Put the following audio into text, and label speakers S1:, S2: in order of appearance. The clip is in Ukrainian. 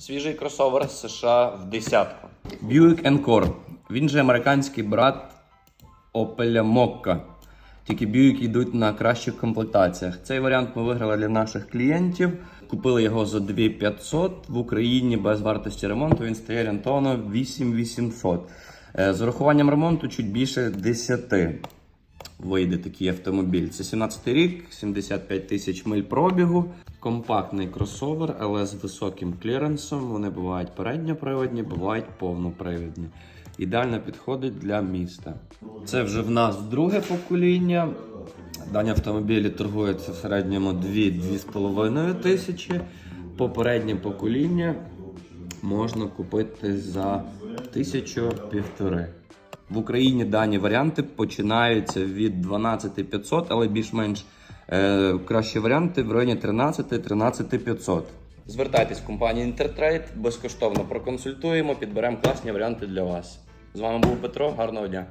S1: Свіжий кросовер з США в десятку. Buick Encore. Він же американський брат Opel Mokka. Тільки Buick йдуть на кращих комплектаціях. Цей варіант ми виграли для наших клієнтів. Купили його за 2500 в Україні без вартості ремонту. Він стає орієнтовно 8800. Е, З урахуванням ремонту чуть більше 10 вийде такий автомобіль. Це 17 рік, 75 тисяч миль пробігу. Компактний кросовер, але з високим кліренсом. Вони бувають передньоприводні, бувають повнопривідні. Ідеально підходить для міста. Це вже в нас друге покоління. Дані автомобілі торгуються в середньому 2-2,5 тисячі. Попереднє покоління можна купити за тисячу півтори. В Україні дані варіанти починаються від 12500, але більш-менш е, кращі варіанти в районі 13-13500. Звертайтесь в компанію Intertrade, безкоштовно проконсультуємо, підберемо класні варіанти для вас. З вами був Петро, гарного дня!